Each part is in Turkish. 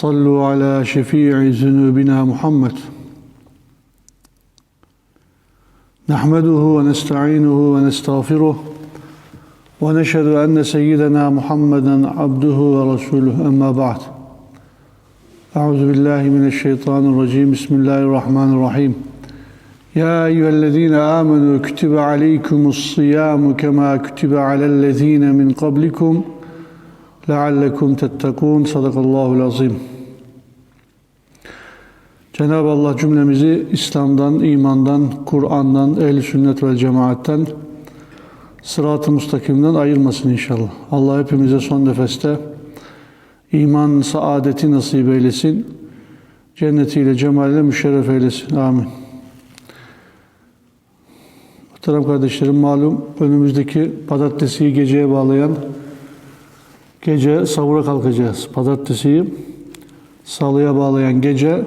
صلوا على شفيع ذنوبنا محمد. نحمده ونستعينه ونستغفره ونشهد أن سيدنا محمدا عبده ورسوله. أما بعد أعوذ بالله من الشيطان الرجيم. بسم الله الرحمن الرحيم. يا أيها الذين آمنوا كتب عليكم الصيام كما كتب على الذين من قبلكم. لعلكم tettekûn sadakallahul azim. Cenab-ı Allah cümlemizi İslam'dan, imandan, Kur'an'dan, ehl sünnet ve cemaatten, sırat-ı müstakimden ayırmasın inşallah. Allah hepimize son nefeste iman saadeti nasip eylesin. Cennetiyle, cemaliyle müşerref eylesin. Amin. Muhterem kardeşlerim malum önümüzdeki pazartesiyi geceye bağlayan Gece savura kalkacağız. Pazartesiyi salıya bağlayan gece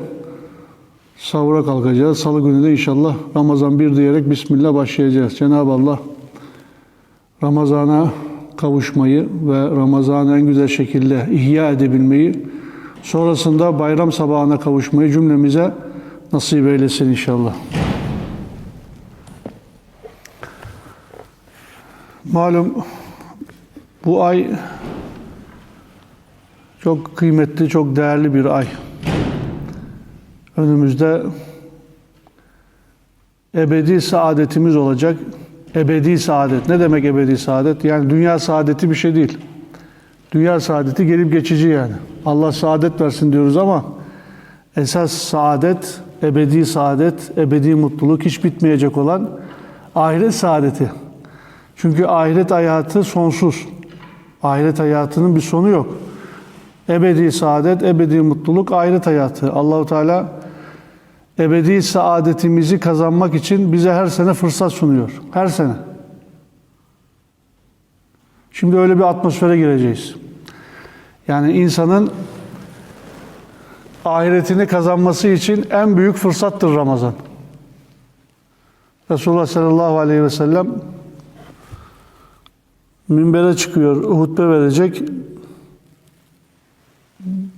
savura kalkacağız. Salı günü de inşallah Ramazan bir diyerek Bismillah başlayacağız. Cenab-ı Allah Ramazan'a kavuşmayı ve Ramazan'ı en güzel şekilde ihya edebilmeyi, sonrasında bayram sabahına kavuşmayı cümlemize nasip eylesin inşallah. Malum bu ay çok kıymetli, çok değerli bir ay. Önümüzde ebedi saadetimiz olacak. Ebedi saadet. Ne demek ebedi saadet? Yani dünya saadeti bir şey değil. Dünya saadeti gelip geçici yani. Allah saadet versin diyoruz ama esas saadet, ebedi saadet, ebedi mutluluk hiç bitmeyecek olan ahiret saadeti. Çünkü ahiret hayatı sonsuz. Ahiret hayatının bir sonu yok. Ebedi saadet, ebedi mutluluk, ahiret hayatı. Allahu Teala ebedi saadetimizi kazanmak için bize her sene fırsat sunuyor. Her sene. Şimdi öyle bir atmosfere gireceğiz. Yani insanın ahiretini kazanması için en büyük fırsattır Ramazan. Resulullah sallallahu aleyhi ve sellem minbere çıkıyor, hutbe verecek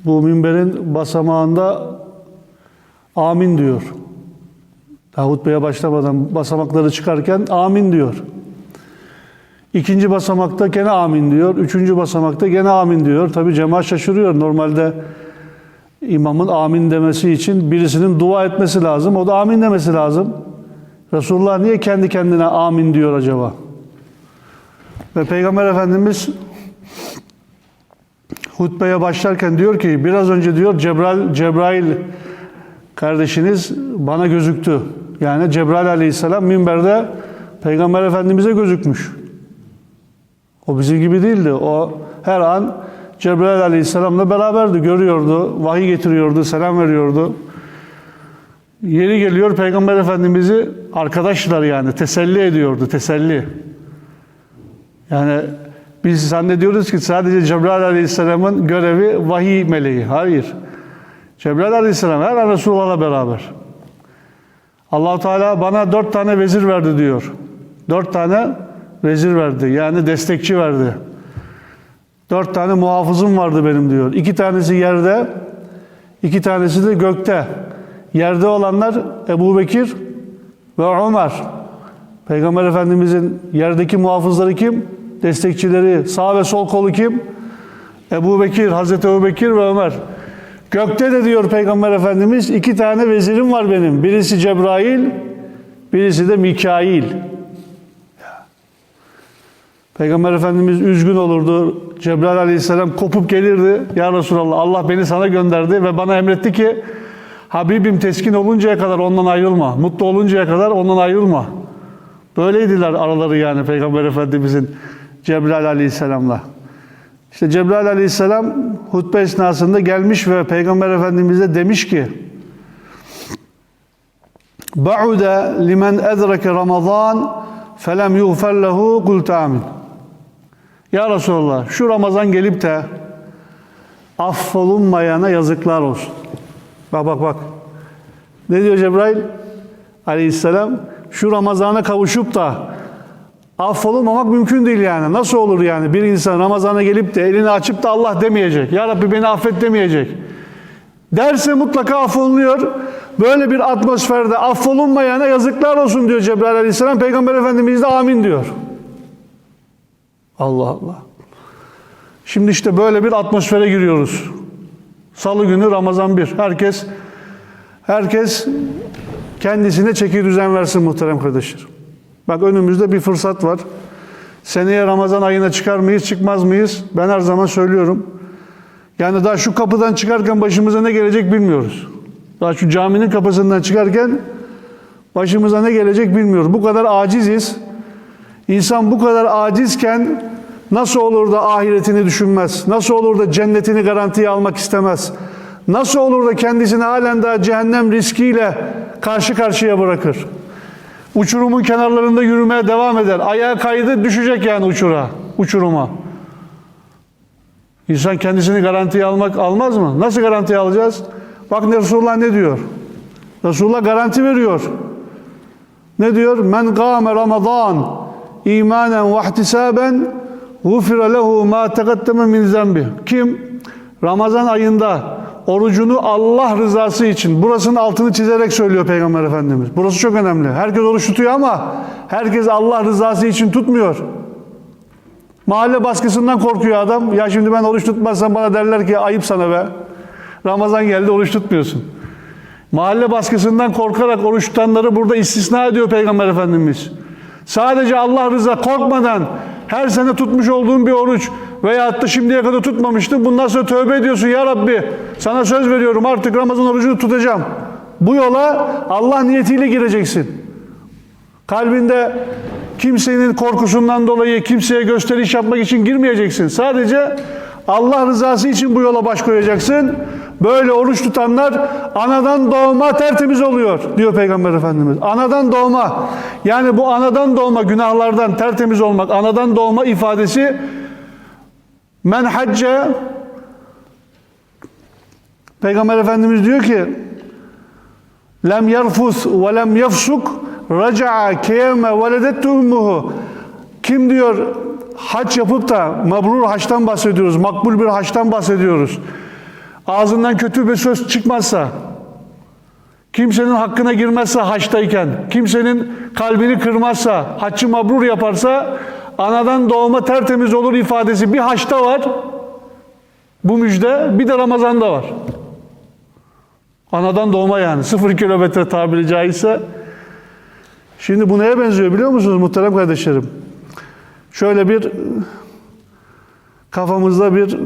bu minberin basamağında amin diyor. Davut Bey'e başlamadan basamakları çıkarken amin diyor. İkinci basamakta gene amin diyor. Üçüncü basamakta gene amin diyor. Tabi cemaat şaşırıyor. Normalde imamın amin demesi için birisinin dua etmesi lazım. O da amin demesi lazım. Resulullah niye kendi kendine amin diyor acaba? Ve Peygamber Efendimiz hutbeye başlarken diyor ki biraz önce diyor Cebrail, Cebrail kardeşiniz bana gözüktü. Yani Cebrail aleyhisselam minberde Peygamber Efendimiz'e gözükmüş. O bizim gibi değildi. O her an Cebrail aleyhisselamla beraberdi. Görüyordu, vahiy getiriyordu, selam veriyordu. Yeri geliyor Peygamber Efendimiz'i arkadaşlar yani teselli ediyordu, teselli. Yani biz zannediyoruz ki sadece Cebrail Aleyhisselam'ın görevi vahiy meleği. Hayır. Cebrail Aleyhisselam her an Resulullah'la beraber. allah Teala bana dört tane vezir verdi diyor. Dört tane vezir verdi. Yani destekçi verdi. Dört tane muhafızım vardı benim diyor. İki tanesi yerde, iki tanesi de gökte. Yerde olanlar Ebu Bekir ve Ömer. Peygamber Efendimizin yerdeki muhafızları kim? Destekçileri, sağ ve sol kolu kim? Ebu Bekir, Hazreti Ebu Bekir ve Ömer. Gökte de diyor Peygamber Efendimiz iki tane vezirim var benim. Birisi Cebrail, birisi de Mikail. Peygamber Efendimiz üzgün olurdu. Cebrail Aleyhisselam kopup gelirdi. Ya Resulallah Allah beni sana gönderdi ve bana emretti ki Habibim teskin oluncaya kadar ondan ayrılma. Mutlu oluncaya kadar ondan ayrılma. Böyleydiler araları yani Peygamber Efendimizin Cebrail Aleyhisselam'la. İşte Cebrail Aleyhisselam hutbe esnasında gelmiş ve Peygamber Efendimiz'e demiş ki Ba'ude limen edreke Ramazan felem yughfer lehu kultu amin. Ya Resulallah şu Ramazan gelip de affolunmayana yazıklar olsun. Bak bak bak. Ne diyor Cebrail aleyhisselam? Şu Ramazan'a kavuşup da affolunmamak mümkün değil yani. Nasıl olur yani bir insan Ramazan'a gelip de elini açıp da Allah demeyecek. Ya Rabbi beni affet demeyecek. Derse mutlaka affolunuyor. Böyle bir atmosferde affolunmayana yazıklar olsun diyor Cebrail aleyhisselam. Peygamber Efendimiz de amin diyor. Allah Allah. Şimdi işte böyle bir atmosfere giriyoruz. Salı günü Ramazan 1. Herkes herkes kendisine çeki düzen versin muhterem kardeşler. Bak önümüzde bir fırsat var. Seneye Ramazan ayına çıkar mıyız, çıkmaz mıyız? Ben her zaman söylüyorum. Yani daha şu kapıdan çıkarken başımıza ne gelecek bilmiyoruz. Daha şu caminin kapısından çıkarken başımıza ne gelecek bilmiyoruz. Bu kadar aciziz. İnsan bu kadar acizken nasıl olur da ahiretini düşünmez? Nasıl olur da cennetini garantiye almak istemez? Nasıl olur da kendisini halen daha cehennem riskiyle karşı karşıya bırakır? Uçurumun kenarlarında yürümeye devam eder. Ayağa kaydı düşecek yani uçura, uçuruma. İnsan kendisini garantiye almak almaz mı? Nasıl garantiye alacağız? Bak Resulullah ne diyor? Resulullah garanti veriyor. Ne diyor? Men kâme Ramazan imanen ve ihtisaben gufire lehu ma min zembi. Kim Ramazan ayında orucunu Allah rızası için burasının altını çizerek söylüyor Peygamber Efendimiz. Burası çok önemli. Herkes oruç tutuyor ama herkes Allah rızası için tutmuyor. Mahalle baskısından korkuyor adam. Ya şimdi ben oruç tutmazsam bana derler ki ayıp sana be. Ramazan geldi oruç tutmuyorsun. Mahalle baskısından korkarak oruç tutanları burada istisna ediyor Peygamber Efendimiz. Sadece Allah rıza korkmadan her sene tutmuş olduğun bir oruç veyahut da şimdiye kadar tutmamıştın. Bundan sonra tövbe ediyorsun ya Rabbi. Sana söz veriyorum artık Ramazan orucunu tutacağım. Bu yola Allah niyetiyle gireceksin. Kalbinde kimsenin korkusundan dolayı kimseye gösteriş yapmak için girmeyeceksin. Sadece Allah rızası için bu yola baş koyacaksın. Böyle oruç tutanlar anadan doğma tertemiz oluyor diyor Peygamber Efendimiz. Anadan doğma. Yani bu anadan doğma günahlardan tertemiz olmak, anadan doğma ifadesi men hacce Peygamber Efendimiz diyor ki lem yerfus ve lem yefsuk raca'a keyeme veledettu ummuhu. Kim diyor haç yapıp da mabrur haçtan bahsediyoruz makbul bir haçtan bahsediyoruz. Ağzından kötü bir söz çıkmazsa kimsenin hakkına girmezse haçtayken kimsenin kalbini kırmazsa haccı mabrur yaparsa anadan doğma tertemiz olur ifadesi bir haçta var bu müjde bir de Ramazan'da var anadan doğma yani sıfır kilometre tabiri caizse Şimdi bu neye benziyor biliyor musunuz muhterem kardeşlerim? Şöyle bir kafamızda bir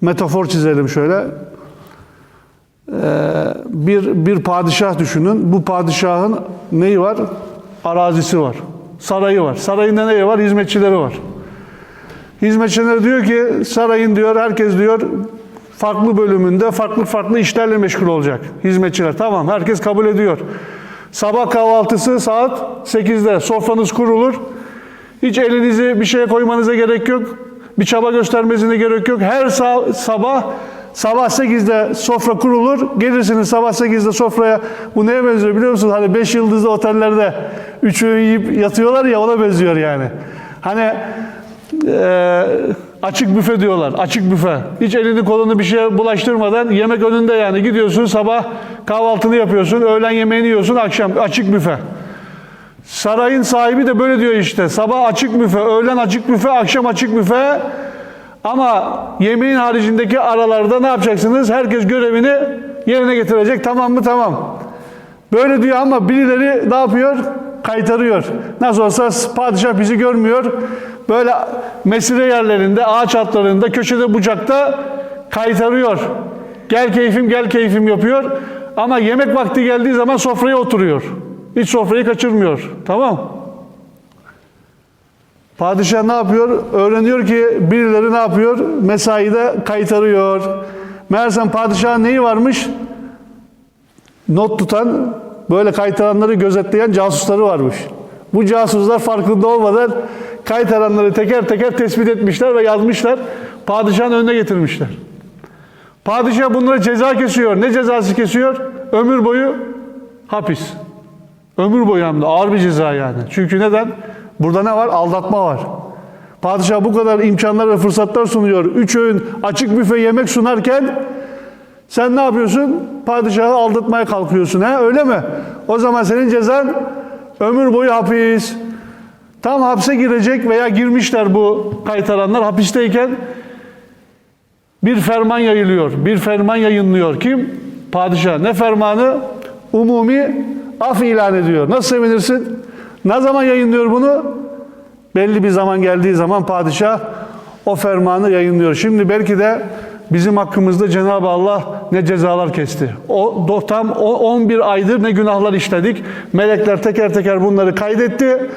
metafor çizelim şöyle. Ee, bir, bir padişah düşünün. Bu padişahın neyi var? Arazisi var. Sarayı var. Sarayında neyi var? Hizmetçileri var. Hizmetçiler diyor ki sarayın diyor herkes diyor farklı bölümünde farklı farklı işlerle meşgul olacak. Hizmetçiler tamam herkes kabul ediyor. Sabah kahvaltısı saat 8'de sofranız kurulur. Hiç elinizi bir şeye koymanıza gerek yok. Bir çaba göstermesine gerek yok. Her sa- sabah sabah 8'de sofra kurulur. Gelirsiniz sabah 8'de sofraya. Bu neye benziyor biliyor musunuz? Hani 5 yıldızlı otellerde 3 öğün yiyip yatıyorlar ya ona benziyor yani. Hani eee, açık büfe diyorlar. Açık büfe. Hiç elini kolunu bir şeye bulaştırmadan yemek önünde yani gidiyorsun sabah kahvaltını yapıyorsun, öğlen yemeğini yiyorsun, akşam açık büfe. Sarayın sahibi de böyle diyor işte. Sabah açık büfe, öğlen açık büfe, akşam açık büfe. Ama yemeğin haricindeki aralarda ne yapacaksınız? Herkes görevini yerine getirecek. Tamam mı? Tamam. Böyle diyor ama birileri ne yapıyor? Kaytarıyor. Nasıl olsa padişah bizi görmüyor. Böyle mesire yerlerinde, ağaç altlarında, köşede bucakta kaytarıyor. Gel keyfim, gel keyfim yapıyor. Ama yemek vakti geldiği zaman sofraya oturuyor. Hiç sofrayı kaçırmıyor. Tamam. Padişah ne yapıyor? Öğreniyor ki birileri ne yapıyor? Mesaide kaytarıyor. Meğersem padişahın neyi varmış? Not tutan böyle kaytaranları gözetleyen casusları varmış. Bu casuslar farkında olmadan kaytaranları teker teker tespit etmişler ve yazmışlar. Padişahın önüne getirmişler. Padişah bunlara ceza kesiyor. Ne cezası kesiyor? Ömür boyu hapis. Ömür boyu hem de ağır bir ceza yani. Çünkü neden? Burada ne var? Aldatma var. Padişah bu kadar imkanlar ve fırsatlar sunuyor. Üç öğün açık büfe yemek sunarken sen ne yapıyorsun? Padişahı aldatmaya kalkıyorsun. He? Öyle mi? O zaman senin cezan ömür boyu hapis. Tam hapse girecek veya girmişler bu kaytaranlar hapisteyken bir ferman yayılıyor. Bir ferman yayınlıyor. Kim? Padişah. Ne fermanı? Umumi af ilan ediyor. Nasıl sevinirsin? Ne zaman yayınlıyor bunu? Belli bir zaman geldiği zaman padişah o fermanı yayınlıyor. Şimdi belki de bizim hakkımızda Cenab-ı Allah ne cezalar kesti. O do- tam o 11 aydır ne günahlar işledik. Melekler teker teker bunları kaydetti.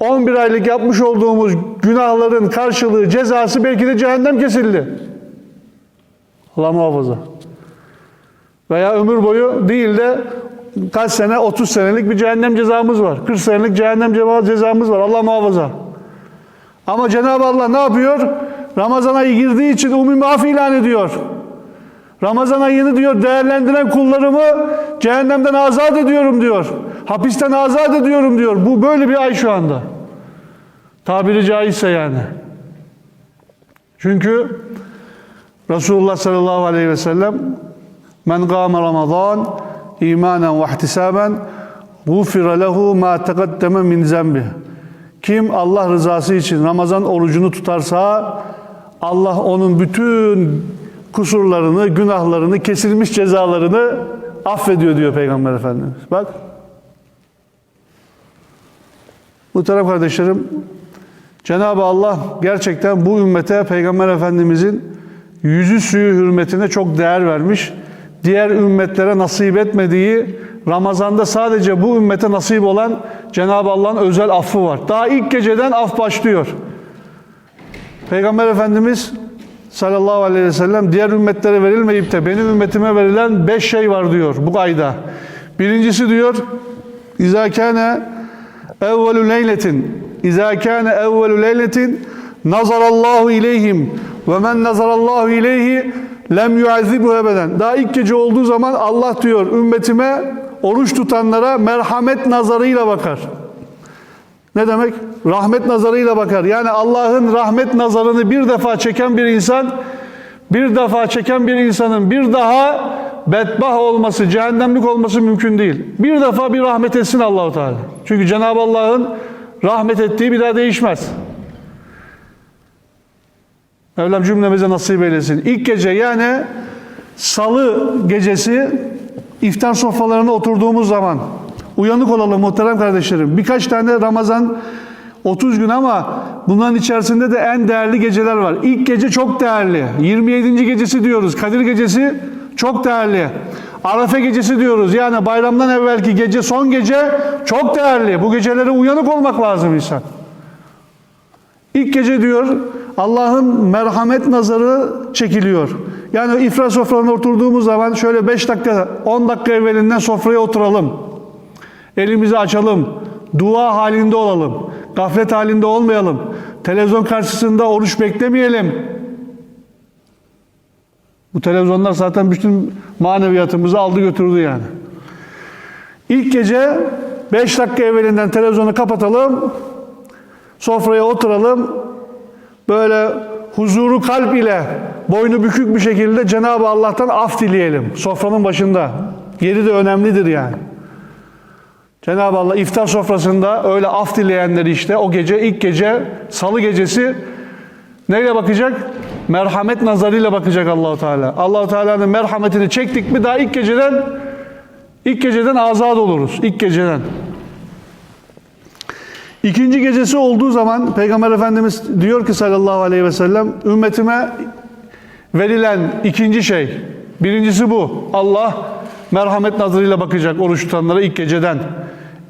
11 aylık yapmış olduğumuz günahların karşılığı cezası belki de cehennem kesildi. Allah muhafaza. Veya ömür boyu değil de kaç sene 30 senelik bir cehennem cezamız var. 40 senelik cehennem ceza- cezamız var. Allah muhafaza. Ama Cenab-ı Allah ne yapıyor? Ramazan ayı girdiği için umumi af ilan ediyor. Ramazan ayını diyor değerlendiren kullarımı cehennemden azat ediyorum diyor. Hapisten azat ediyorum diyor. Bu böyle bir ay şu anda. Tabiri caizse yani. Çünkü Resulullah sallallahu aleyhi ve sellem men gâme Ramazan imanen ve ihtisaben gufira lehu ma teqaddeme min zembih. Kim Allah rızası için Ramazan orucunu tutarsa Allah onun bütün kusurlarını, günahlarını, kesilmiş cezalarını affediyor diyor Peygamber Efendimiz. Bak. Muhterem kardeşlerim, Cenab-ı Allah gerçekten bu ümmete Peygamber Efendimizin yüzü suyu hürmetine çok değer vermiş. Diğer ümmetlere nasip etmediği Ramazan'da sadece bu ümmete nasip olan Cenab-ı Allah'ın özel affı var. Daha ilk geceden af başlıyor. Peygamber Efendimiz sallallahu aleyhi ve sellem diğer ümmetlere verilmeyip de benim ümmetime verilen beş şey var diyor bu ayda. Birincisi diyor İzâ kâne evvelü leyletin İzâ kâne evvelü leyletin nazarallahu ileyhim ve men nazarallahu ileyhi lem yuazibu ebeden. Daha ilk gece olduğu zaman Allah diyor ümmetime oruç tutanlara merhamet nazarıyla bakar. Ne demek? Rahmet nazarıyla bakar. Yani Allah'ın rahmet nazarını bir defa çeken bir insan, bir defa çeken bir insanın bir daha bedbah olması, cehennemlik olması mümkün değil. Bir defa bir rahmet etsin Allahu Teala. Çünkü Cenab-ı Allah'ın rahmet ettiği bir daha değişmez. Mevlam cümlemize nasip eylesin. İlk gece yani salı gecesi iftar sofralarına oturduğumuz zaman uyanık olalım muhterem kardeşlerim. Birkaç tane Ramazan 30 gün ama bunların içerisinde de en değerli geceler var. İlk gece çok değerli. 27. gecesi diyoruz. Kadir gecesi çok değerli. Arafe gecesi diyoruz. Yani bayramdan evvelki gece son gece çok değerli. Bu gecelere uyanık olmak lazım insan. İlk gece diyor Allah'ın merhamet nazarı çekiliyor. Yani iftar sofralarına oturduğumuz zaman şöyle 5 dakika 10 dakika evvelinden sofraya oturalım. Elimizi açalım. Dua halinde olalım. Gaflet halinde olmayalım. Televizyon karşısında oruç beklemeyelim. Bu televizyonlar zaten bütün maneviyatımızı aldı götürdü yani. İlk gece 5 dakika evvelinden televizyonu kapatalım. Sofraya oturalım. Böyle huzuru kalp ile boynu bükük bir şekilde Cenab-ı Allah'tan af dileyelim. Sofranın başında. Yeri de önemlidir yani. Cenab-ı Allah iftar sofrasında öyle af dileyenleri işte o gece ilk gece salı gecesi neyle bakacak? Merhamet nazarıyla bakacak Allahu Teala. Allahu Teala'nın merhametini çektik mi daha ilk geceden ilk geceden azat oluruz. İlk geceden. İkinci gecesi olduğu zaman Peygamber Efendimiz diyor ki sallallahu aleyhi ve sellem ümmetime verilen ikinci şey. Birincisi bu. Allah merhamet nazarıyla bakacak oruç tutanlara ilk geceden.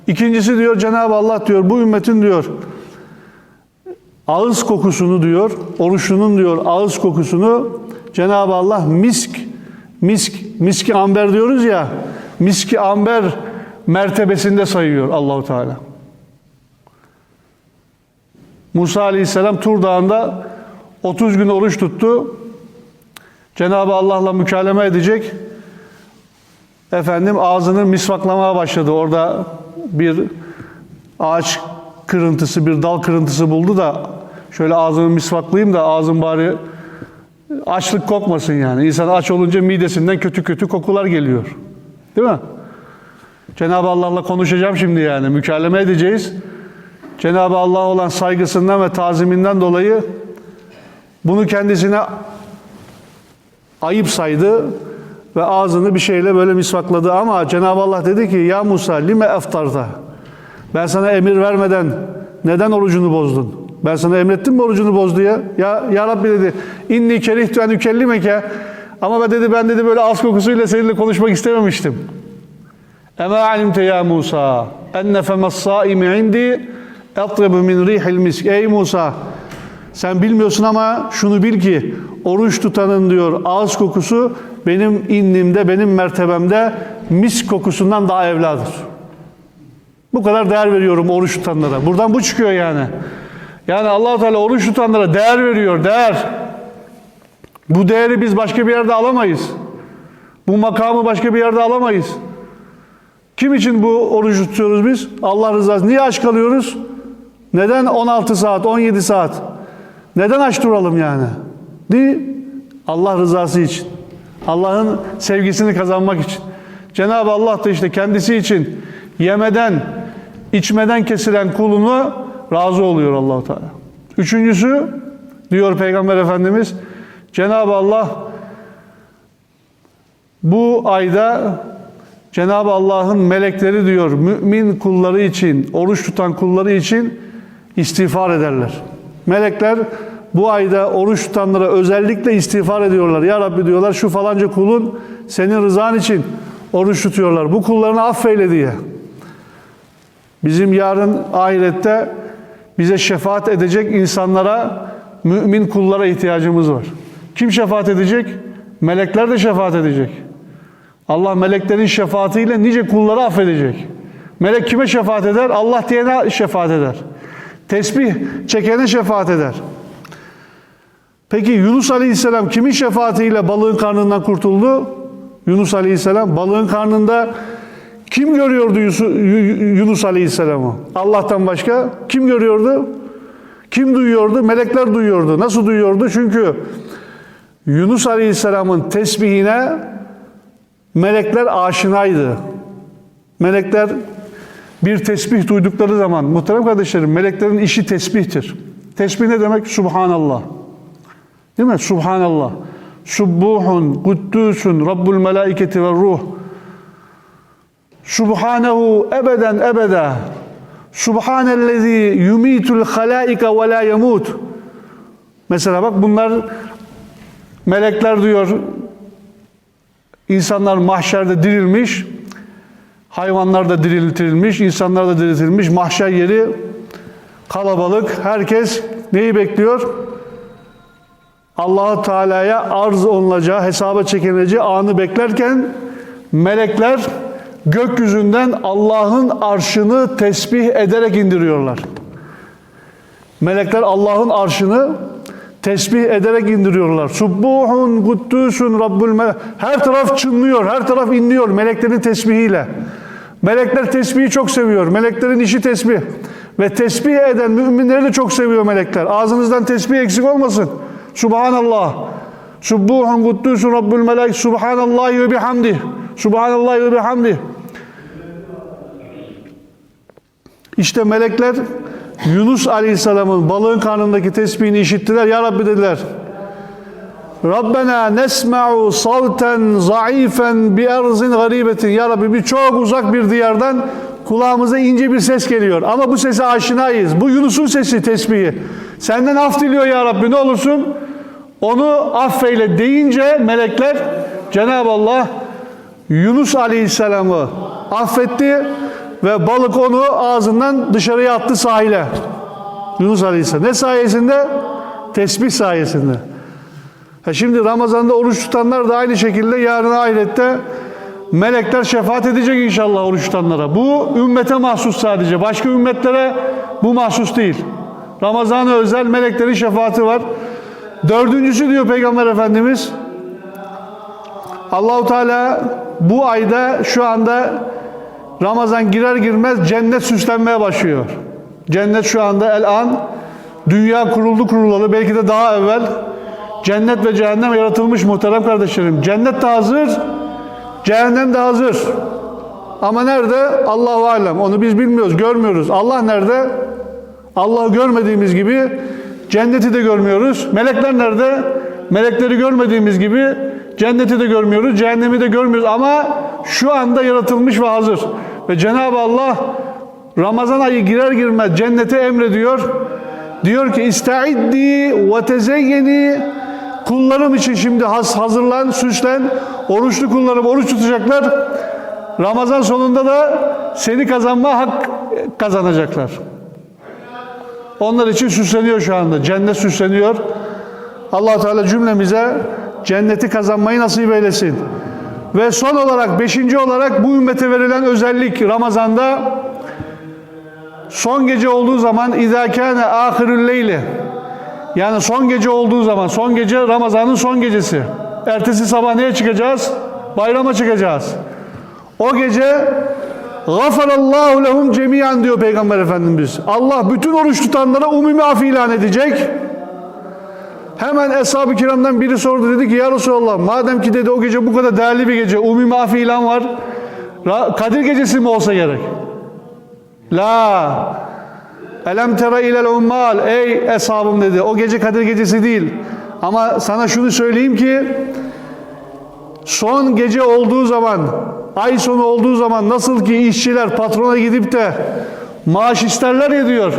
İkincisi diyor Cenab-ı Allah diyor bu ümmetin diyor ağız kokusunu diyor, oruçlunun diyor ağız kokusunu Cenab-ı Allah misk, misk, miski amber diyoruz ya, miski amber mertebesinde sayıyor Allahu Teala. Musa Aleyhisselam Tur Dağı'nda 30 gün oruç tuttu. Cenab-ı Allah'la mükelleme edecek. Efendim ağzını misvaklamaya başladı. Orada bir ağaç kırıntısı, bir dal kırıntısı buldu da şöyle ağzımı misvaklayayım da ağzım bari açlık kokmasın yani. İnsan aç olunca midesinden kötü kötü kokular geliyor. Değil mi? Cenab-ı Allah'la konuşacağım şimdi yani. Mükelleme edeceğiz. Cenab-ı Allah'a olan saygısından ve taziminden dolayı bunu kendisine ayıp saydı ve ağzını bir şeyle böyle misvakladı ama Cenab-ı Allah dedi ki ya Musa lime eftarda ben sana emir vermeden neden orucunu bozdun? Ben sana emrettim mi orucunu boz diye? Ya, ya Rabbi dedi inni kerihtu en ükellimeke ama ben dedi ben dedi böyle az kokusuyla seninle konuşmak istememiştim. Ema alimte ya Musa enne femes saimi indi etrebu min rihil misk. Ey Musa sen bilmiyorsun ama şunu bil ki oruç tutanın diyor ağız kokusu benim indimde, benim mertebemde mis kokusundan daha evladır. Bu kadar değer veriyorum oruç tutanlara. Buradan bu çıkıyor yani. Yani allah Teala oruç tutanlara değer veriyor, değer. Bu değeri biz başka bir yerde alamayız. Bu makamı başka bir yerde alamayız. Kim için bu orucu tutuyoruz biz? Allah rızası. Niye aç kalıyoruz? Neden 16 saat, 17 saat? Neden aç duralım yani? Değil. Allah rızası için. Allah'ın sevgisini kazanmak için. Cenab-ı Allah da işte kendisi için yemeden, içmeden kesilen kulunu razı oluyor Allahu Teala. Üçüncüsü diyor Peygamber Efendimiz Cenab-ı Allah bu ayda Cenab-ı Allah'ın melekleri diyor mümin kulları için, oruç tutan kulları için istiğfar ederler. Melekler bu ayda oruç tutanlara özellikle istiğfar ediyorlar. Ya Rabbi diyorlar şu falanca kulun senin rızan için oruç tutuyorlar. Bu kullarını affeyle diye. Bizim yarın ahirette bize şefaat edecek insanlara, mümin kullara ihtiyacımız var. Kim şefaat edecek? Melekler de şefaat edecek. Allah meleklerin şefaatiyle nice kulları affedecek. Melek kime şefaat eder? Allah diyene şefaat eder. Tesbih çekene şefaat eder. Peki Yunus Aleyhisselam kimin şefaatiyle balığın karnından kurtuldu? Yunus Aleyhisselam balığın karnında kim görüyordu Yunus Aleyhisselam'ı? Allah'tan başka kim görüyordu? Kim duyuyordu? Melekler duyuyordu. Nasıl duyuyordu? Çünkü Yunus Aleyhisselam'ın tesbihine melekler aşinaydı. Melekler bir tesbih duydukları zaman, muhterem kardeşlerim, meleklerin işi tesbihtir. Tesbih ne demek? Subhanallah. Değil mi? Subhanallah. Subbuhun, kuddusun, Rabbul melaiketi ve ruh. Subhanehu ebeden ebeda. Subhanellezi yumitul halaika ve la yemut. Mesela bak bunlar melekler diyor insanlar mahşerde dirilmiş, hayvanlar da diriltilmiş, insanlar da diriltilmiş. Mahşer yeri kalabalık. Herkes neyi bekliyor? allah Teala'ya arz olunacağı, hesaba çekileceği anı beklerken melekler gökyüzünden Allah'ın arşını tesbih ederek indiriyorlar. Melekler Allah'ın arşını tesbih ederek indiriyorlar. Subbuhun kuddusun Rabbul me Her taraf çınlıyor, her taraf inliyor meleklerin tesbihiyle. Melekler tesbihi çok seviyor. Meleklerin işi tesbih. Ve tesbih eden müminleri de çok seviyor melekler. Ağzınızdan tesbih eksik olmasın. Subhanallah. Subbuhun kuddusun Rabbul melaik. Subhanallah ve bihamdih. Subhanallah ve bihamdih. İşte melekler Yunus Aleyhisselam'ın balığın karnındaki tesbihini işittiler. Ya Rabbi dediler. Rabbena nesma'u savten zayıfen bi erzin garibetin. Ya Rabbi bir çok uzak bir diyardan kulağımıza ince bir ses geliyor. Ama bu sese aşinayız. Bu Yunus'un sesi tesbihi. Senden af diliyor ya Rabbi ne olursun. Onu affeyle deyince melekler Cenab-ı Allah Yunus Aleyhisselam'ı affetti ve balık onu ağzından dışarıya attı sahile. Yunus Aleyhisselam. Ne sayesinde? Tesbih sayesinde. Ha şimdi Ramazan'da oruç tutanlar da aynı şekilde yarın ahirette melekler şefaat edecek inşallah oruç tutanlara. Bu ümmete mahsus sadece. Başka ümmetlere bu mahsus değil. Ramazan'a özel meleklerin şefaati var. Dördüncüsü diyor Peygamber Efendimiz. Allahu Teala bu ayda şu anda Ramazan girer girmez cennet süslenmeye başlıyor. Cennet şu anda el an dünya kuruldu kurulalı belki de daha evvel cennet ve cehennem yaratılmış muhterem kardeşlerim. Cennet de hazır, cehennem de hazır. Ama nerede? Allahu alem. Onu biz bilmiyoruz, görmüyoruz. Allah nerede? Allah'ı görmediğimiz gibi cenneti de görmüyoruz. Melekler nerede? Melekleri görmediğimiz gibi cenneti de görmüyoruz, cehennemi de görmüyoruz ama şu anda yaratılmış ve hazır. Ve Cenab-ı Allah Ramazan ayı girer girmez cennete emrediyor. Diyor ki İstaiddi ve tezeyyeni kullarım için şimdi has hazırlan, süslen. Oruçlu kullarım oruç tutacaklar. Ramazan sonunda da seni kazanma hak kazanacaklar. Onlar için süsleniyor şu anda. Cennet süsleniyor. allah Teala cümlemize cenneti kazanmayı nasip eylesin. Ve son olarak, beşinci olarak bu ümmete verilen özellik Ramazan'da son gece olduğu zaman اِذَا كَانَ آخِرُ leyli yani son gece olduğu zaman, son gece Ramazan'ın son gecesi. Ertesi sabah neye çıkacağız? Bayrama çıkacağız. O gece Gafarallahu lehum cemiyan diyor Peygamber Efendimiz. Allah bütün oruç tutanlara umumi af ilan edecek. Hemen Eshab-ı Kiram'dan biri sordu dedi ki ya Resulallah madem ki dedi o gece bu kadar değerli bir gece umumi af ilan var. Kadir gecesi mi olsa gerek? La Elem tera ilel ummal ey eshabım dedi. O gece Kadir gecesi değil. Ama sana şunu söyleyeyim ki son gece olduğu zaman, ay sonu olduğu zaman nasıl ki işçiler patrona gidip de maaş isterler ya diyor.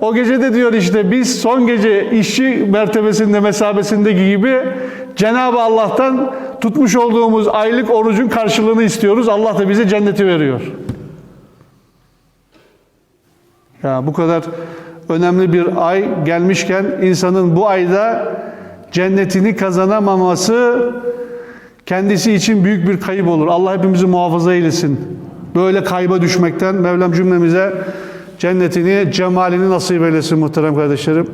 O gece de diyor işte biz son gece işçi mertebesinde, mesabesindeki gibi Cenab-ı Allah'tan tutmuş olduğumuz aylık orucun karşılığını istiyoruz. Allah da bize cenneti veriyor. Ya bu kadar önemli bir ay gelmişken insanın bu ayda cennetini kazanamaması kendisi için büyük bir kayıp olur. Allah hepimizi muhafaza eylesin. Böyle kayba düşmekten Mevlam cümlemize cennetini, cemalini nasip eylesin muhterem kardeşlerim.